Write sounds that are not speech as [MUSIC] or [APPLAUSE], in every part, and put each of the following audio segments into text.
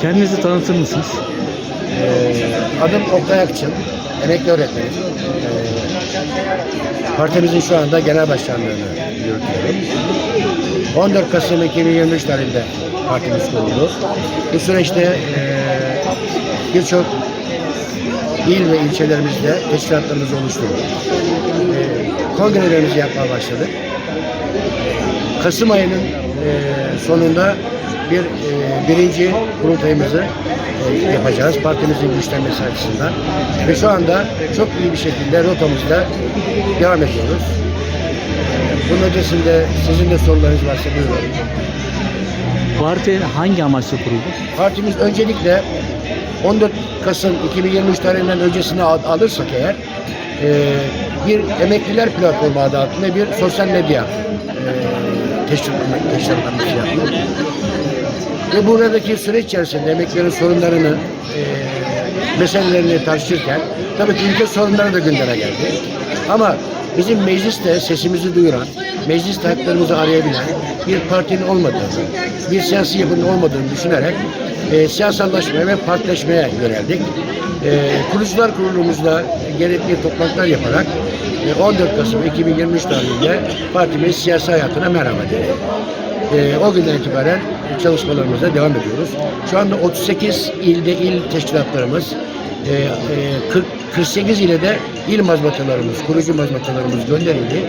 Kendinizi tanıtır mısınız? Ee, adım Oktay Akçıl, emekli öğretmenim. Ee, partimizin şu anda genel başkanlığını yürütüyorum. 14 Kasım 2023 tarihinde partimiz kuruldu. Bu süreçte ee, birçok il ve ilçelerimizde teşkilatlarımızı oluşturduk. Ee, kongrelerimizi yapmaya başladık. Kasım ayının e, sonunda bir e, birinci kurultayımızı e, yapacağız partimizin güçlenmesi açısından ve şu anda çok iyi bir şekilde rotamızda devam ediyoruz. E, Bunun ötesinde sizin de sorularınız varsa buyurun. Parti hangi amaçla kuruldu? Partimiz öncelikle 14 Kasım 2023 tarihinden öncesini al- alırsak eğer e, bir emekliler platformu adı altında bir sosyal medya e, teşkilatlanması yaptık. Ve buradaki süreç içerisinde emeklilerin sorunlarını, e, meselelerini tartışırken tabii ki ülke sorunları da gündeme geldi. Ama bizim mecliste sesimizi duyuran, mecliste haklarımızı arayabilen bir partinin olmadığını, bir siyasi yapının olmadığını düşünerek e, siyasallaşmaya ve partileşmeye yöneldik. E, kurucular kurulumuzda gerekli toplantılar yaparak e, 14 Kasım 2023 tarihinde partimiz siyasi hayatına merhaba dedi. Ee, o günden itibaren çalışmalarımıza devam ediyoruz. Şu anda 38 ilde il teşkilatlarımız, e, e, 40, 48 ile de il mazbatalarımız, kurucu mazbatalarımız gönderildi.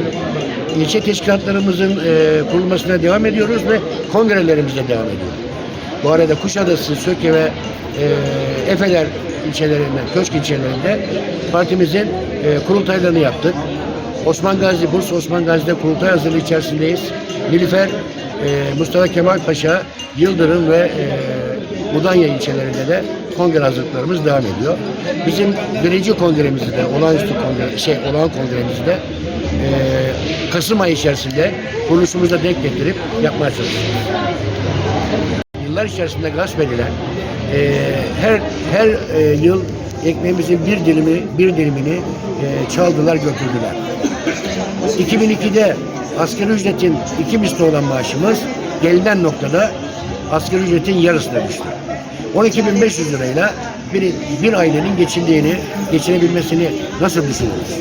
İlçe teşkilatlarımızın e, kurulmasına devam ediyoruz ve kongrelerimize devam ediyoruz. Bu arada Kuşadası, Söke ve e, Efeler ilçelerinden, Köşk ilçelerinde partimizin e, kurultaylarını yaptık. Osman Gazi, Bursa Osman Gazi'de kurultay hazırlığı içerisindeyiz. Nilüfer, e, Mustafa Kemal Paşa, Yıldırım ve e, Mudanya ilçelerinde de kongre hazırlıklarımız devam ediyor. Bizim birinci kongremizi de, olağanüstü kongre, şey, olağan kongremizi de e, Kasım ayı içerisinde kuruluşumuzda denk getirip yapmaya çalışıyoruz yıllar içerisinde gasp edilen e, her her e, yıl ekmeğimizin bir dilimi bir dilimini e, çaldılar götürdüler. 2002'de asgari ücretin iki misli olan maaşımız gelinen noktada asgari ücretin yarısına düştü. 12.500 lirayla bir, bir ailenin geçindiğini, geçinebilmesini nasıl düşünürüz?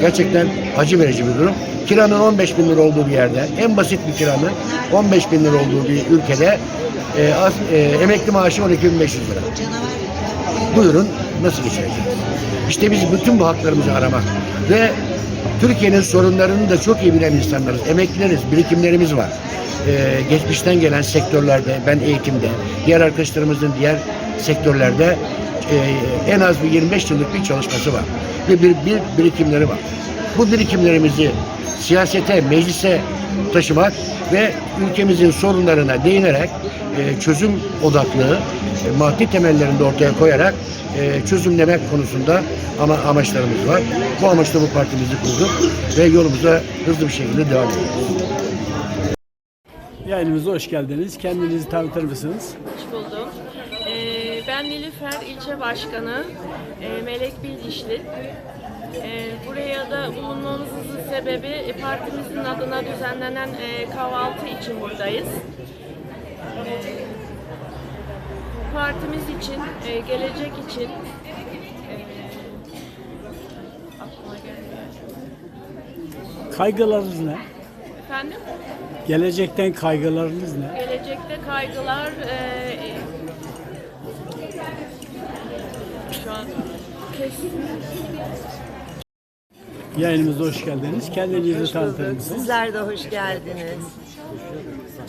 Gerçekten acı verici bir durum. Kiranın 15 bin lira olduğu bir yerde, en basit bir kiranın 15 bin lira olduğu bir ülkede e, az, e, emekli maaşı 12.500 lira. Buyurun nasıl geçireceğiz? İşte biz bütün bu haklarımızı aramak ve Türkiye'nin sorunlarını da çok iyi bilen insanlarız. Emeklileriz, birikimlerimiz var. Ee, geçmişten gelen sektörlerde, ben eğitimde, diğer arkadaşlarımızın diğer sektörlerde e, en az bir 25 yıllık bir çalışması var. Ve bir, bir birikimleri var. Bu birikimlerimizi siyasete, meclise taşımak ve ülkemizin sorunlarına değinerek e, çözüm odaklı, e, maddi temellerinde ortaya koyarak e, çözümlemek konusunda ama amaçlarımız var. Bu amaçla bu partimizi kurduk ve yolumuza hızlı bir şekilde devam ediyoruz. Yayınımıza hoş geldiniz. Kendinizi tanıtır mısınız? Hoş buldum. Ee, ben Nilüfer İlçe Başkanı e, Melek Bildişli. Ee, buraya da bulunmamızın sebebi e, partimizin adına düzenlenen e, kahvaltı için buradayız. Partimiz için, e, gelecek için. Kaygılarınız ne? Efendim? Gelecekten kaygılarınız ne? Gelecekte kaygılar e, şu an kesin Yayınımıza hoş geldiniz. Kendinizi tanıtır mısınız? Sizler de hoş geldiniz.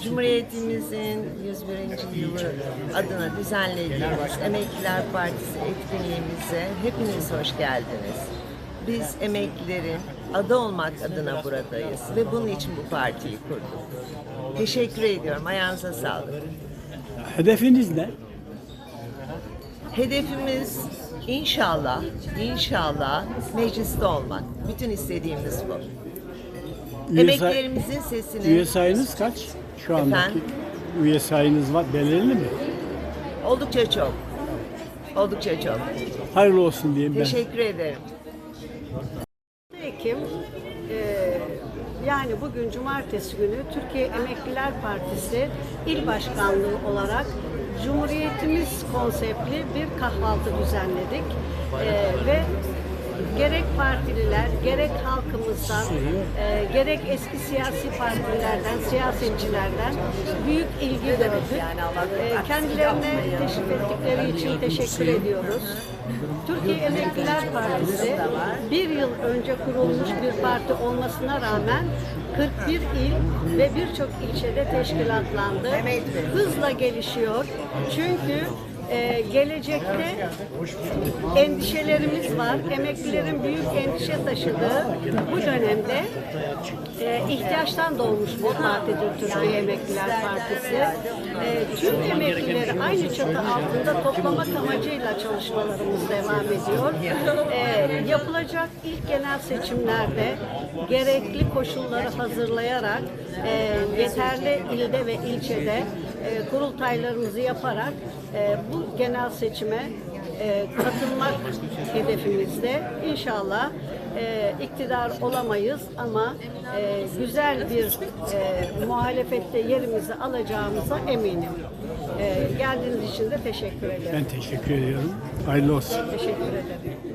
Cumhuriyetimizin 101. yılı adına düzenlediğimiz Emekliler Partisi etkinliğimize hepiniz hoş geldiniz. Biz emeklilerin adı olmak adına buradayız ve bunun için bu partiyi kurduk. Teşekkür ediyorum. Ayağınıza sağlık. Hedefiniz ne? Hedefimiz inşallah, inşallah mecliste olmak. Bütün istediğimiz bu. Üye, Emeklilerimizin sesini üye sayınız kaç? Şu andaki Efendim? üye sayınız var. Belirli mi? oldukça çok. Oldukça çok. Hayırlı olsun diyeyim ben. Teşekkür ederim. Ekim eee, yani bugün cumartesi günü Türkiye Emekliler Partisi İl Başkanlığı olarak Cumhuriyetimiz konseptli bir kahvaltı düzenledik. Ee, ve gerek partililer, gerek halkımızdan, e, gerek eski siyasi partilerden, siyasetçilerden büyük ilgi gördük. E, kendilerine teşrif ettikleri için teşekkür ediyoruz. [LAUGHS] Türkiye Emekliler Partisi bir yıl önce kurulmuş bir parti olmasına rağmen 41 il ve birçok ilçede teşkilatlandı. Hızla gelişiyor. Çünkü e, gelecekte endişelerimiz var. Emeklilerin büyük endişe taşıdığı bu dönemde e, ihtiyaçtan doğmuş bu partidir Türkiye Emekliler Partisi. E, tüm emeklileri aynı çatı altında toplamak amacıyla çalışmalarımız devam ediyor. E, yapılacak ilk genel seçimlerde gerekli koşulları hazırlayarak e, yeterli ilde ve ilçede e, kurultaylarımızı yaparak e, bu genel seçime e, katılmak hedefimizde. İnşallah e, iktidar olamayız ama e, güzel bir e, muhalefette yerimizi alacağımıza eminim. E, geldiğiniz için de teşekkür ederim. Ben teşekkür ediyorum. Hayırlı olsun. Teşekkür ederim.